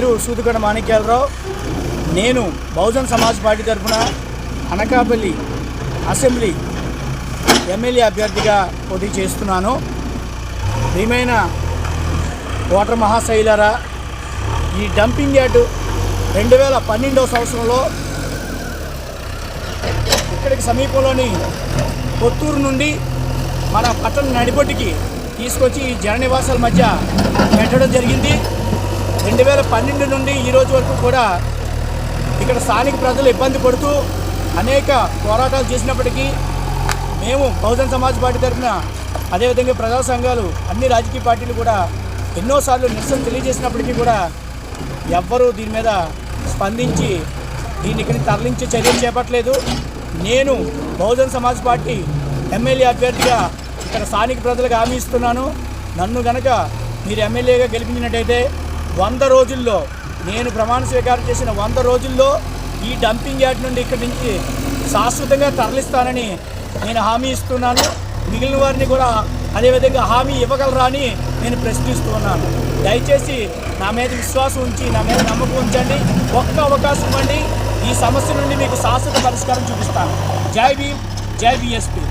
పేరు సూదుగడ మాణిక్యాలరావు. నేను బహుజన్ సమాజ్ పార్టీ తరఫున అనకాపల్లి అసెంబ్లీ ఎమ్మెల్యే అభ్యర్థిగా పోటీ చేస్తున్నాను. ప్రియమైన ఓటర్ మహాశైలరా ఈ డంపింగ్ యార్డు రెండు వేల పన్నెండవ సంవత్సరంలో ఇక్కడికి సమీపంలోని కొత్తూరు నుండి మన పట్టణ నడిపొట్టికి తీసుకొచ్చి ఈ జన నివాసాల మధ్య పెట్టడం జరిగింది. రెండు వేల పన్నెండు నుండి ఈరోజు వరకు కూడా ఇక్కడ స్థానిక ప్రజలు ఇబ్బంది పడుతూ అనేక పోరాటాలు చేసినప్పటికీ మేము బహుజన్ సమాజ్ పార్టీ తరఫున అదేవిధంగా ప్రజా సంఘాలు అన్ని రాజకీయ పార్టీలు కూడా ఎన్నోసార్లు నిరసన తెలియజేసినప్పటికీ కూడా ఎవ్వరూ దీని మీద స్పందించి దీన్ని ఇక్కడ తరలించే చర్యలు చేపట్టలేదు. నేను బహుజన్ సమాజ్ పార్టీ ఎమ్మెల్యే అభ్యర్థిగా ఇక్కడ స్థానిక ప్రజలకు హామీ ఇస్తున్నాను. నన్ను గనక మీరు ఎమ్మెల్యేగా గెలిపించినట్టయితే వంద రోజుల్లో నేను ప్రమాణ స్వీకారం చేసిన వంద రోజుల్లో ఈ డంపింగ్ యార్డ్ నుండి ఇక్కడి నుంచి శాశ్వతంగా తరలిస్తానని నేను హామీ ఇస్తున్నాను. మిగిలిన వారిని కూడా అదేవిధంగా హామీ ఇవ్వగలరా అని నేను ప్రశ్నిస్తున్నాను దయచేసి నా మీద విశ్వాసం ఉంచి నా మీద నమ్మకం ఉంచండి. ఒక్క అవకాశం ఇవ్వండి. ఈ సమస్య నుండి మీకు శాశ్వత పరిష్కారం చూపిస్తాను. జై భీమ్ జై బీఎస్పీ.